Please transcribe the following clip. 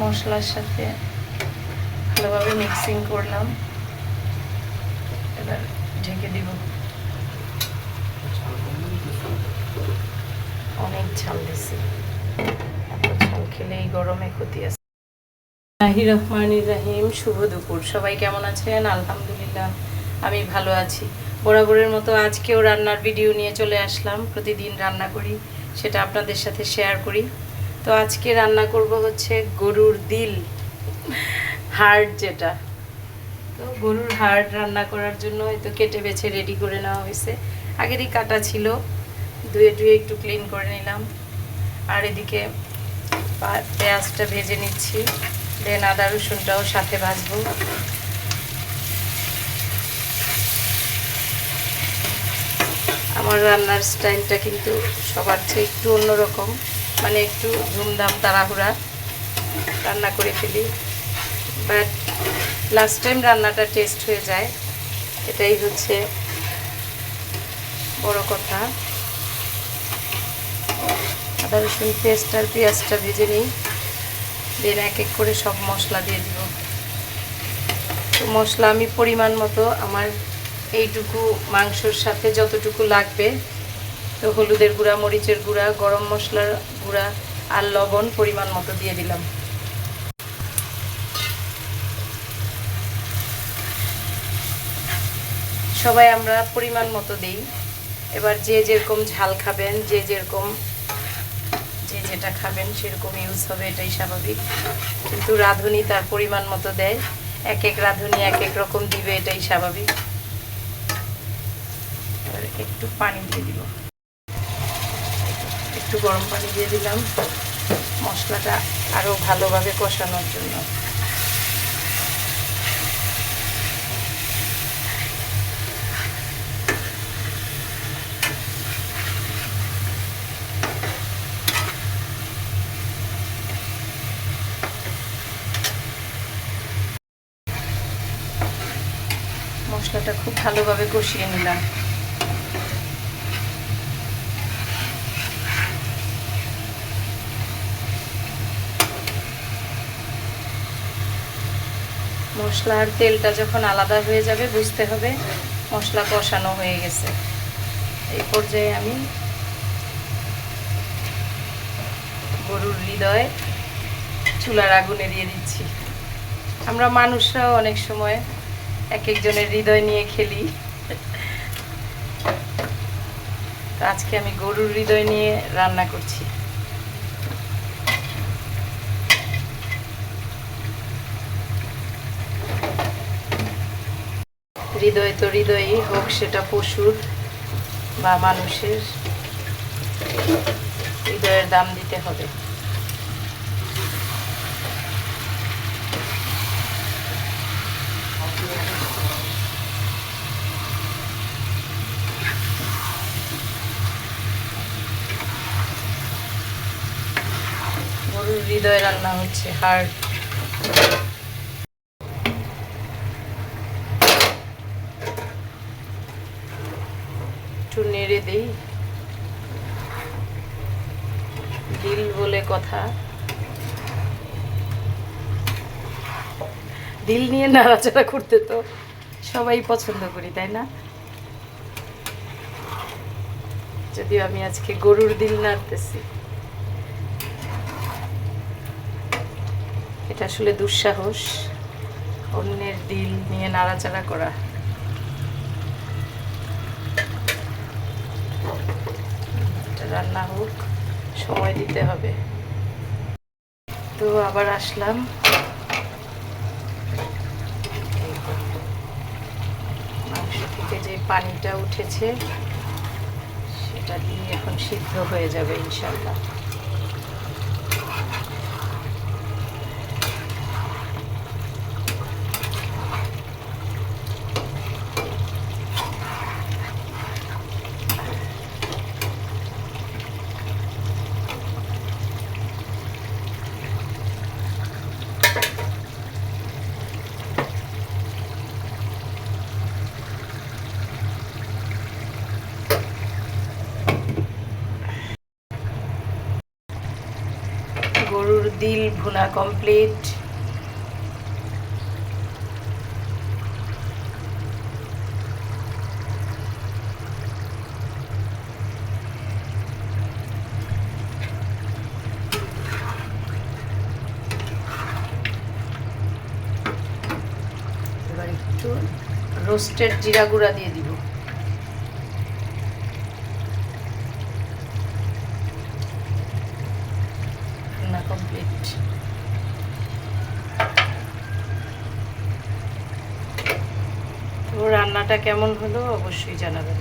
মশলার সাথে ভালোভাবে মিক্সিং করলাম। এবার ঢেকে দিব। অনেক ঝাল দিছি। এত ঝাল খেলে এই গরমে ক্ষতি আছে। রাহি রহমানির রাহিম, শুভ দুপুর। সবাই কেমন আছেন? আলহামদুলিল্লাহ, আমি ভালো আছি। বরাবরের মতো আজকেও রান্নার ভিডিও নিয়ে চলে আসলাম। প্রতিদিন রান্না করি, সেটা আপনাদের সাথে শেয়ার করি। তো আজকে রান্না করব হচ্ছে গরুর দিল হার্ট যেটা। তো গরুর হার্ট রান্না করার জন্য হয়তো কেটে বেছে রেডি করে নেওয়া হয়েছে। আগেরই কাটা ছিল, ধুয়ে টুয়ে একটু ক্লিন করে নিলাম। আর এদিকে পেঁয়াজটা ভেজে নিচ্ছি দেন আদা রসুনটাও সাথে ভাজবো। আমার রান্নার স্টাইলটা কিন্তু সবার চেয়ে একটু অন্যরকম। মানে একটু ধুমধাম তাড়াহুড়া রান্না করে ফেলি। বাট লাস্ট টাইম রান্নাটা টেস্ট হয়ে যায়। এটাই হচ্ছে বড় কথা। আদা, রসুন, পেস্ট আর পেঁয়াজটা ভেজে নিই। দেন এক এক করে সব মশলা দিয়ে দিব। তো মশলা আমি পরিমাণ মতো আমার এইটুকু মাংসর সাথে যতটুকু লাগবে তো হলুদের গুঁড়া, মরিচের গুঁড়া, গরম মশলার গুঁড়া আর লবণ পরিমাণ মতো দিয়ে দিলাম। সবাই আমরা পরিমাণ মতো দিই। এবার যে যেরকম ঝাল খাবেন, যে যেরকম, যে যেটা খাবেন সেরকম ইউজ হবে, এটাই স্বাভাবিক। কিন্তু রাঁধুনি তার পরিমাণ মতো দেয়। এক এক রাঁধুনি এক এক রকম দিবে, এটাই স্বাভাবিক। এবার একটু পানি দিয়ে দিব। একটু গরম পানি দিয়ে দিলাম। মশলাটা আরও ভালোভাবে কষানোর জন্য। মশলাটা খুব ভালোভাবে কষিয়ে নিলাম। মশলা আর তেলটা যখন আলাদা হয়ে যাবে, বুঝতে হবে মশলা কষানো হয়ে গেছে। এই পর্যায়ে আমি গরুর হৃদয় চুলার আগুনে দিয়ে দিচ্ছি। আমরা মানুষরাও অনেক সময় এক একজনের হৃদয় নিয়ে খেলি। আজকে আমি গরুর হৃদয় নিয়ে রান্না করছি। হৃদয় তো হৃদয়ই হোক, সেটা পশুর বা মানুষের হৃদয়ের দাম দিতে হবে। হৃদয় রান্না হচ্ছে হার্ট একটু নেড়ে দিই। দিল বলে কথা। দিল নিয়ে নাড়াচাড়া করতে তো সবাই পছন্দ করি, তাই না? যদিও আমি আজকে গরুর দিল নাড়তেছি। এটা আসলে দুঃসাহস, অন্যের দিল নিয়ে নাড়াচাড়া করা এটা রান্না হোক, সময় দিতে হবে। তো আবার আসলাম। মাংস থেকে যে পানিটা উঠেছে, সেটা দিয়ে এখন সিদ্ধ হয়ে যাবে ইনশাল্লাহ গরুর দিল ভুনা কমপ্লিট রোস্টেড জিরা গুঁড়া দিয়ে দিব। রান্নাটা কেমন হলো অবশ্যই জানাবেন।